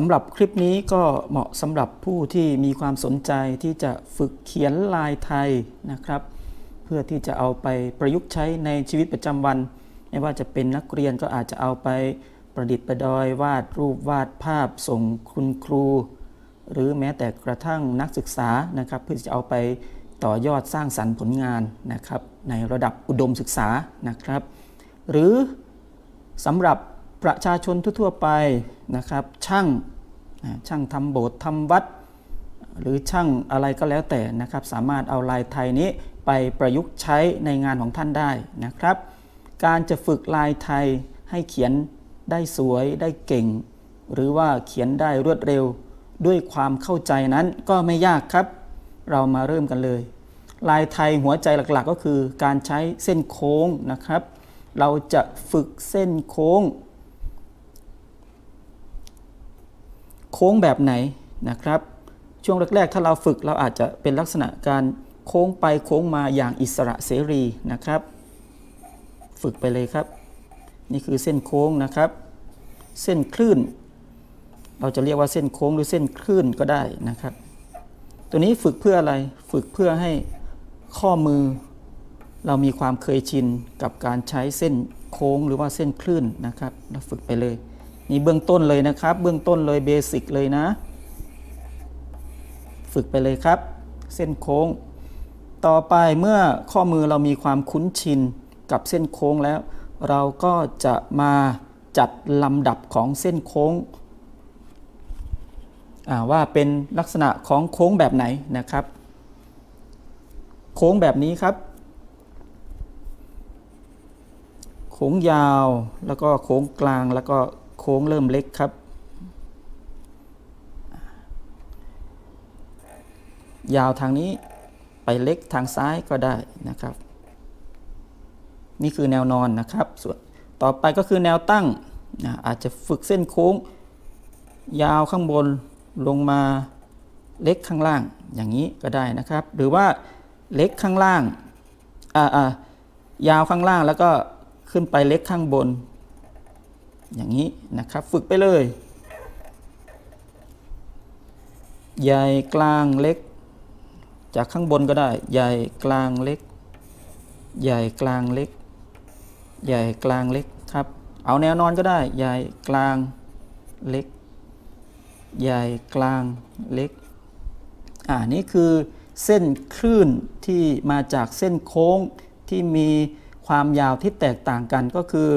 สำหรับคลิปนี้ก็เหมาะสำหรับผู้ที่มีความสนใจที่จะฝึกเขียนลายไทยนะครับ เพื่อที่จะเอาไปประยุกต์ใช้ในชีวิตประจำวัน ไม่ว่าจะเป็นนักเรียนก็อาจจะเอาไปประดิษฐ์ประดอยวาดรูปวาดภาพส่งคุณครู หรือแม้แต่กระทั่งนักศึกษานะครับ เพื่อที่จะเอาไปต่อยอดสร้างสรรค์ผลงานนะครับ ในระดับอุดมศึกษานะครับ หรือสำหรับประชาชนทั่วๆไปนะครับ ช่าง ช่างทำโบสถ์ทำวัด หรือช่างอะไรก็แล้วแต่นะครับ สามารถเอาลายไทยนี้ไปประยุกต์ใช้ในงานของท่านได้นะครับ การจะฝึกลายไทยให้เขียนได้สวยได้เก่ง หรือว่าเขียนได้รวดเร็วด้วยความเข้าใจนั้นก็ไม่ยากครับ เรามาเริ่มกันเลย ลายไทยหัวใจหลักๆ ก็คือการใช้เส้นโค้งนะครับ เราจะฝึกเส้นโค้ง โค้งแบบไหนนะครับ ช่วงแรกๆ ถ้าเราฝึกเราอาจจะเป็นลักษณะการโค้งไปโค้งมาอย่างอิสระเสรีนะครับ ฝึกไปเลยครับ นี่คือเส้นโค้งนะครับ เส้นคลื่น เราจะเรียกว่าเส้นโค้งหรือเส้นคลื่นก็ได้นะครับ ตัวนี้ฝึกเพื่ออะไรฝึกเพื่อให้ข้อมือ เรามีความเคยชินกับการใช้เส้นโค้งหรือว่าเส้นคลื่นนะครับ เราฝึกไปเลย นี่เบื้องต้นเลยนะครับ เบื้องต้นเลยเบสิกเลยนะ ฝึกไปเลยครับ เส้นโค้ง ต่อไปเมื่อข้อมือเรามีความคุ้นชินกับเส้นโค้งแล้ว เราก็จะมาจัดลำดับของเส้นโค้งว่าเป็นลักษณะของโค้งแบบไหนนะครับ โค้งแบบนี้ครับ โค้งยาวแล้วก็โค้งกลางแล้วก็โค้งเริ่มเล็กครับ ยาวทางนี้ไปเล็กทางซ้ายก็ได้นะครับ นี่คือแนวนอนนะครับ ส่วนต่อไปก็คือแนวตั้งนะอาจจะฝึกเส้นโค้ง ยาวข้างบนลงมาเล็กข้างล่างอย่างนี้ก็ได้นะครับ หรือว่าเล็กข้างล่างอ่าอ่ายาวข้างล่างแล้วก็ขึ้นไปเล็กข้างบน อย่างนี้นะครับฝึกไปเลย ใหญ่กลางเล็ก จากข้างบนก็ได้ ใหญ่กลางเล็ก ใหญ่กลางเล็ก ใหญ่กลางเล็กครับ เอาแนวนอนก็ได้ ใหญ่กลางเล็ก ใหญ่กลางเล็ก อ่านี่คือเส้นคลื่นที่มาจากเส้นโค้งที่มีความยาวที่แตกต่างกันก็คือ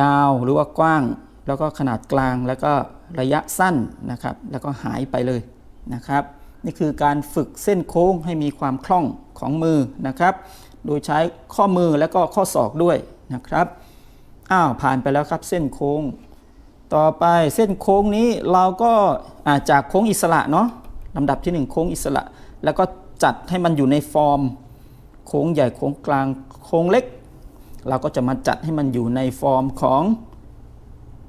ยาวหรือว่ากว้าง แล้วก็ขนาดกลางแล้วก็ระยะสั้นนะครับ แล้วก็หายไปเลยนะครับ นี่คือการฝึกเส้นโค้งให้มีความคล่องของมือนะครับ โดยใช้ข้อมือและก็ข้อศอกด้วยนะครับอ้าวผ่านไปแล้วครับเส้นโค้ง ต่อไปเส้นโค้งนี้เราก็าจากโค้งอิสระเนาะลำดับที่หนึ่งโค้งอิสระ แล้วก็จัดให้มันอยู่ในฟอร์ม โค้งใหญ่โค้งกลางโค้งเล็ก เราก็จะมาจัดให้มันอยู่ในฟอร์มของ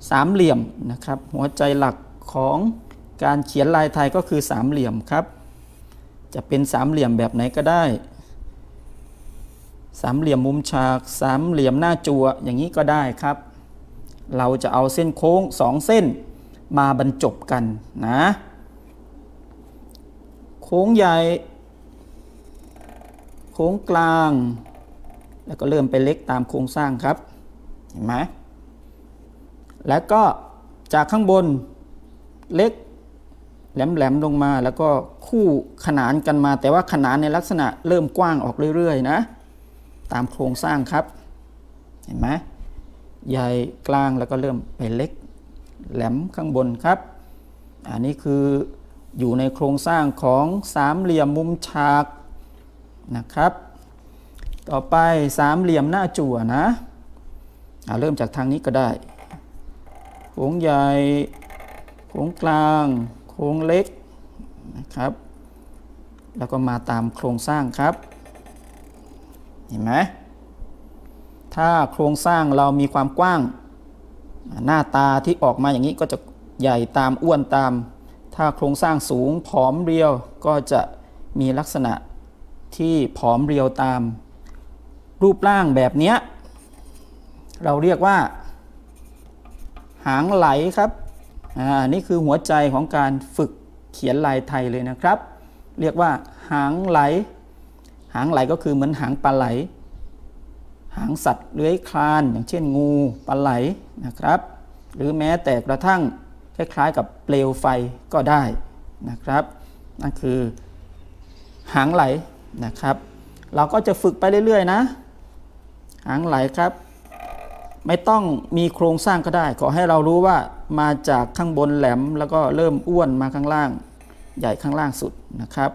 สามเหลี่ยมนะครับ หัวใจหลักของการเขียนลายไทยก็คือสามเหลี่ยมครับ จะเป็นสามเหลี่ยมแบบไหนก็ได้ สามเหลี่ยมมุมฉาก สามเหลี่ยมหน้าจั่วอย่างนี้ก็ได้ครับ เราจะเอาเส้นโค้งสองเส้นมาบรรจบกันนะ โค้งใหญ่ โค้งกลาง แล้วก็เริ่มไปเล็กตามโครงสร้างครับ เห็นไหมแล้วก็จากข้างบนเล็กแหลมๆลงมาแล้วก็คู่ขนานกันมา แต่ว่าขนานในลักษณะเริ่มกว้างออกเรื่อยๆนะ ตามโครงสร้างครับ เห็นไหมใหญ่กลางแล้วก็เริ่มไปเล็ก แหลมข้างบนครับ อันนี้คืออยู่ในโครงสร้างของสามเหลี่ยมมุมฉากนะครับ ต่อไปสามเหลี่ยมหน้าจั่วนะเริ่มจากทางนี้ก็ได้โค้งใหญ่โค้งกลาง โค้งเล็กนะครับ แล้วก็มาตามโครงสร้างครับ เห็นไหมถ้าโครงสร้างเรามีความกว้าง หน้าตาที่ออกมาอย่างนี้ก็จะใหญ่ตามอ้วนตาม ถ้าโครงสร้างสูงผอมเรียวก็จะมีลักษณะที่ผอมเรียวตาม รูปร่างแบบเนี้ย เราเรียกว่า หางไหลครับ อ่า นี่คือหัวใจของการฝึกเขียนลายไทยเลยนะครับ เรียกว่า หางไหล หางไหลก็คือเหมือนหางปลาไหล หางสัตว์เลื้อยคลาน อย่างเช่นงูปลาไหลนะครับ หรือแม้แต่กระทั่งคล้ายๆกับเปลวไฟก็ได้นะครับ นั่นคือหางไหลนะครับ เราก็จะฝึกไปเรื่อยๆนะ หางไหลครับ ไม่ต้องมีโครงสร้างก็ได้ ขอให้เรารู้ว่ามาจากข้างบนแหลมแล้วก็เริ่มอ้วนมาข้างล่าง ใหญ่ข้างล่างสุดนะครับ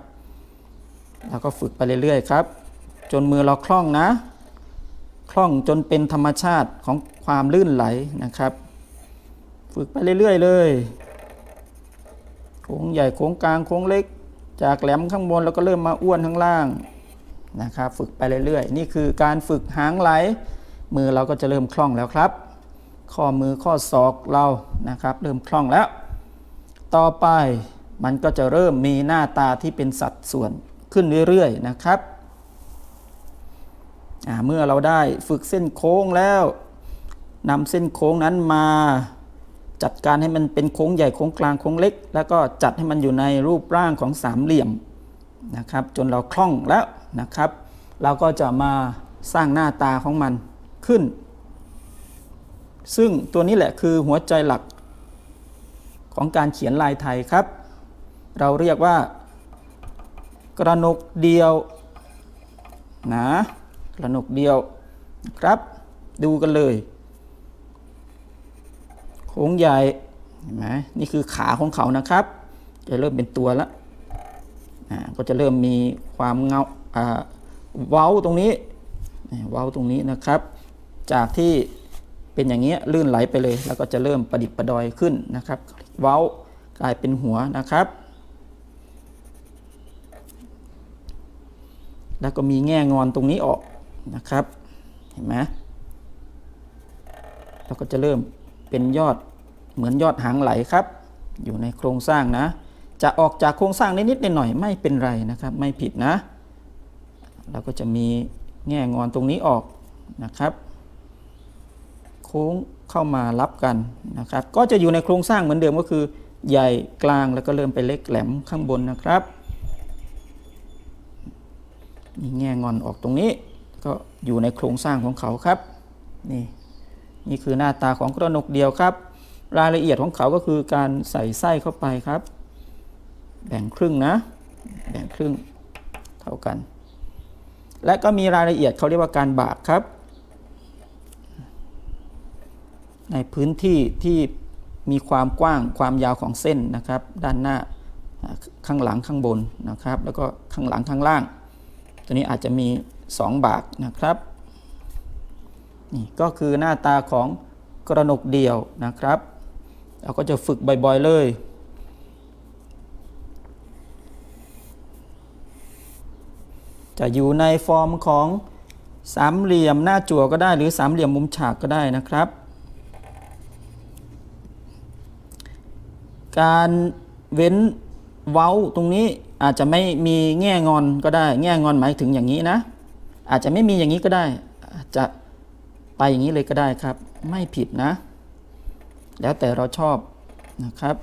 แล้วก็ฝึกไปเรื่อยๆครับ จนมือเราคล่องนะ คล่องจนเป็นธรรมชาติของความลื่นไหลนะครับ ฝึกไปเรื่อยๆเลยโค้งใหญ่โค้งกลางโค้งเล็ก จากแหลมข้างบนแล้วก็เริ่มมาอ้วนข้างล่าง นะครับฝึกไปเรื่อยๆ นี่คือการฝึกหางไหล มือเราก็จะเริ่มคล่องแล้วครับ ข้อมือข้อศอกเรานะครับ เริ่มคล่องแล้ว ต่อไปมันก็จะเริ่มมีหน้าตาที่เป็นสัดส่วนขึ้นเรื่อยๆนะครับเมื่อเราได้ฝึกเส้นโค้งแล้วนำเส้นโค้งนั้นมาจัดการให้มันเป็นโค้งใหญ่โค้งกลางโค้งเล็ก แล้วก็จัดให้มันอยู่ในรูปร่างของสามเหลี่ยม นะครับจนเราคล่องแล้วนะครับ เราก็จะมาสร้างหน้าตาของมันขึ้น ซึ่งตัวนี้แหละคือหัวใจหลักของการเขียนลายไทยครับ เราเรียกว่า กระหนกเดียวนะกระหนกเดียวนะครับ ดูกันเลยโค้งใหญ่เห็นไหมนี่คือขาของเขานะครับ จะเริ่มเป็นตัวแล้ว ก็จะเริ่มมีความเงาเว้าตรงนี้เว้าตรงนี้นะครับ จากที่เป็นอย่างเงี้ยลื่นไหลไปเลย แล้วก็จะเริ่มประดิษฐ์ประดอยขึ้นนะครับ เว้ากลายเป็นหัวนะครับ แล้วก็มีแง่งอนตรงนี้ออกนะครับเห็นไหมเราก็จะเริ่มเป็นยอดเหมือนยอดหางไหลครับ อยู่ในโครงสร้างนะ จะออกจากโครงสร้างนิดๆหน่อยๆไม่เป็นไรนะครับไม่ผิดนะ เราก็จะมีแง่งอนตรงนี้ออกนะครับ โค้งเข้ามารับกันนะครับ ก็จะอยู่ในโครงสร้างเหมือนเดิมก็คือใหญ่กลางแล้วก็เริ่มไปเล็กแหลมข้างบนนะครับมีแง่งอนออกตรงนี้ ก็อยู่ในโครงสร้างของเขาครับนี่นี่คือหน้าตาของกระหนกเดียวครับ รายละเอียดของเขาก็คือการใส่ไส้เข้าไปครับ แบ่งครึ่งนะ แบ่งครึ่งเท่ากัน และก็มีรายละเอียดเขาเรียกว่าการบากครับ ในพื้นที่ที่มีความกว้างความยาวของเส้นนะครับ ด้านหน้าข้างหลังข้างบนนะครับ แล้วก็ข้างหลังข้างล่าง ตัวนี้อาจจะมี 2 บากนะครับนี่ก็คือหน้าตาของกระหนกเดี่ยวนะครับ เราก็จะฝึกบ่อยๆเลย จะอยู่ในฟอร์มของสามเหลี่ยมหน้าจั่วก็ได้หรือสามเหลี่ยมมุมฉากก็ได้นะครับ การเว้นเว้าตรงนี้อาจจะไม่มีแง่งอนก็ได้ แง่งอนหมายถึงอย่างนี้นะ อาจจะไม่มีอย่างนี้ก็ได้อาจจะไปอย่างนี้เลยก็ได้ครับ ไม่ผิดนะ แล้วแต่เราชอบนะครับ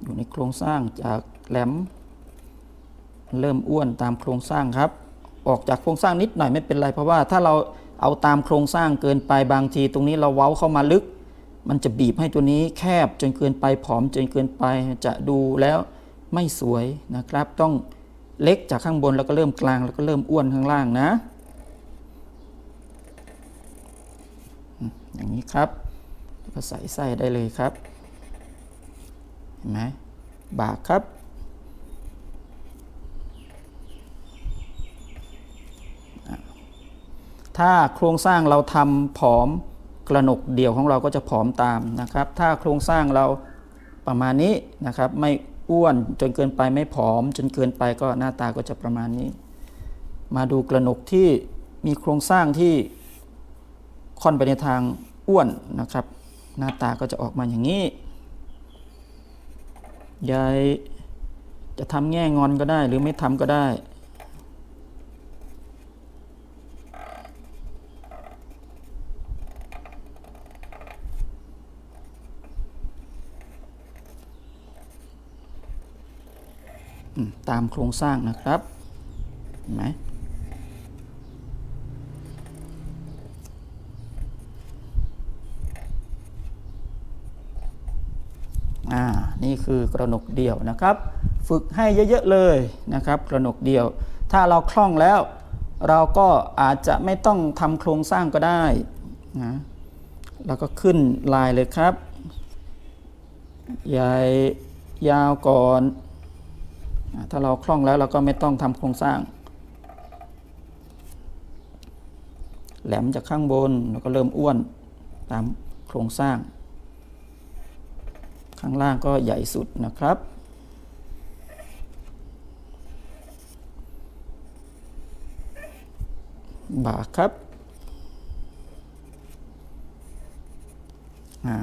อยู่ในโครงสร้างจาก แหลม เริ่มอ้วนตามโครงสร้างครับ ออกจากโครงสร้างนิดหน่อยไม่เป็นไร เพราะว่าถ้าเราเอาตามโครงสร้างเกินไปบางที ตรงนี้เราเว้าเข้ามาลึก มันจะบีบให้ตัวนี้แคบจนเกินไปผอมจนเกินไปจะดูแล้วไม่สวยนะครับ ต้องเล็กจากข้างบนแล้วก็เริ่มกลางแล้วก็เริ่มอ้วนข้างล่างนะ อย่างนี้ครับก็ใส่ไส้ได้เลยครับ เห็นไหมบากครับ ถ้าโครงสร้างเราทำผอมกระหนกเดี่ยวของเราก็จะผอมตามนะครับ ถ้าโครงสร้างเราประมาณนี้นะครับ ไม่อ้วนจนเกินไปไม่ผอม จนเกินไปก็หน้าตาก็จะประมาณนี้ มาดูกระหนกที่มีโครงสร้างที่ค่อนไปในทางอ้วนนะครับ หน้าตาก็จะออกมาอย่างนี้ยายจะทำแง่งอนก็ได้หรือไม่ทำก็ได้ ตามโครงสร้างนะครับเห็นไหมอ่านี่คือกระหนกเดี่ยวนะครับ ฝึกให้เยอะๆเลยนะครับกระหนกเดี่ยว ถ้าเราคล่องแล้ว เราก็อาจจะไม่ต้องทำโครงสร้างก็ได้นะแล้วก็ขึ้นลายเลยครับ ใหญ่ยาวก่อน ถ้าเราคล่องแล้วเราก็ไม่ต้องทำโครงสร้าง แหลมจากข้างบนแล้วก็เริ่มอ้วนตามโครงสร้าง ข้างล่างก็ใหญ่สุดนะครับบ่าครับอ่า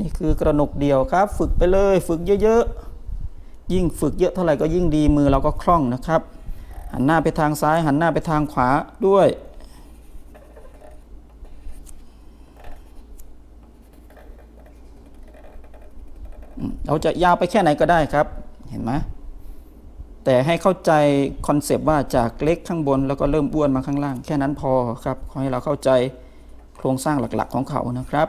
นี่คือกระหนกเดียวครับ ฝึกไปเลย ฝึกเยอะ ๆ ยิ่งฝึกเยอะเท่าไหร่ก็ยิ่งดีมือเราก็คล่องนะครับ หันหน้าไปทางซ้าย หันหน้าไปทางขวาด้วยเราจะยาวไปแค่ไหนก็ได้ครับ เห็นไหมแต่ให้เข้าใจคอนเซปต์ว่าจากเล็กข้างบนแล้วก็เริ่มอ้วนมาข้างล่าง แค่นั้นพอครับ ขอให้เราเข้าใจโครงสร้างหลักๆของเขานะครับ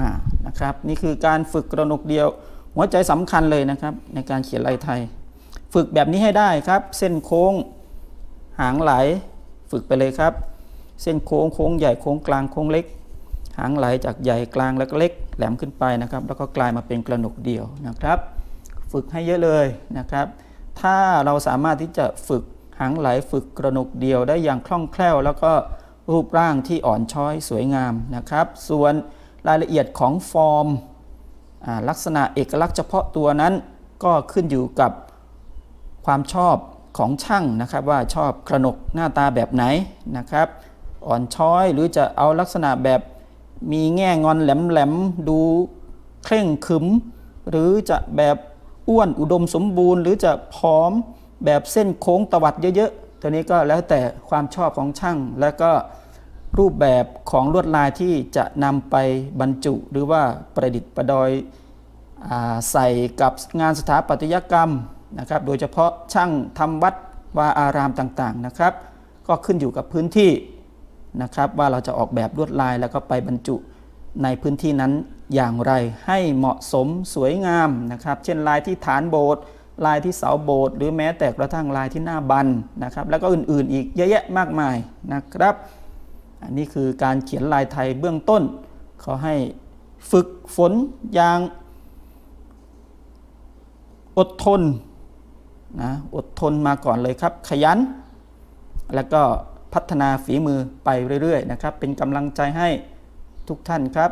อ่า นะครับ นี่คือการฝึกกระหนกเดียว หัวใจสำคัญเลยนะครับ ในการเขียนลายไทย ฝึกแบบนี้ให้ได้ครับ เส้นโค้ง หางไหล ฝึกไปเลยครับ เส้นโค้งโค้งใหญ่โค้งกลางโค้งเล็ก หางไหลจากใหญ่กลางแล้วก็เล็กแหลมขึ้นไปนะครับ แล้วก็กลายมาเป็นกระหนกเดียวนะครับ ฝึกให้เยอะเลยนะครับ ถ้าเราสามารถที่จะฝึกหางไหลฝึกกระหนกเดียวได้อย่างคล่องแคล่ว แล้วก็รูปร่างที่อ่อนช้อยสวยงามนะครับ ส่วน รายละเอียดของฟอร์มลักษณะเอกลักษณ์เฉพาะตัวนั้นก็ขึ้นอยู่กับความชอบของช่างนะครับ ว่าชอบกระหนกหน้าตาแบบไหนนะครับ อ่อนช้อยหรือจะเอาลักษณะแบบมีแง่งอนแหลมๆดูเคร่งขรึม หรือจะแบบอ้วนอุดมสมบูรณ์ หรือจะผอมแบบเส้นโค้งตวัดเยอะๆตัวนี้ก็แล้วแต่ความชอบของช่างและก็ รูปแบบของลวดลายที่จะนำไปบรรจุ หรือว่าประดิษฐ์ประดอยอใส่กับงานสถาปัตยกรรมนะครับ โดยเฉพาะช่างทำวัดวาอารามต่างๆนะครับ ก็ขึ้นอยู่กับพื้นที่นะครับว่าเราจะออกแบบลวดลายแล้วก็ไปบรรจุในพื้นที่นั้นอย่างไรให้เหมาะสมสวยงามนะครับ เช่นลายที่ฐานโบสถ์ลายที่เสาโบสถ์หรือแม้แต่กระทั่งลายที่หน้าบันนะครับ แล้วก็อื่นๆ อีกเยอะแยะมากมายนะครับ อันนี้คือการเขียนลายไทยเบื้องต้น เขาให้ฝึกฝนอย่างอดทนนะอดทนมาก่อนเลยครับ ขยัน แล้วก็พัฒนาฝีมือไปเรื่อยๆนะครับ เป็นกำลังใจให้ทุกท่านครับ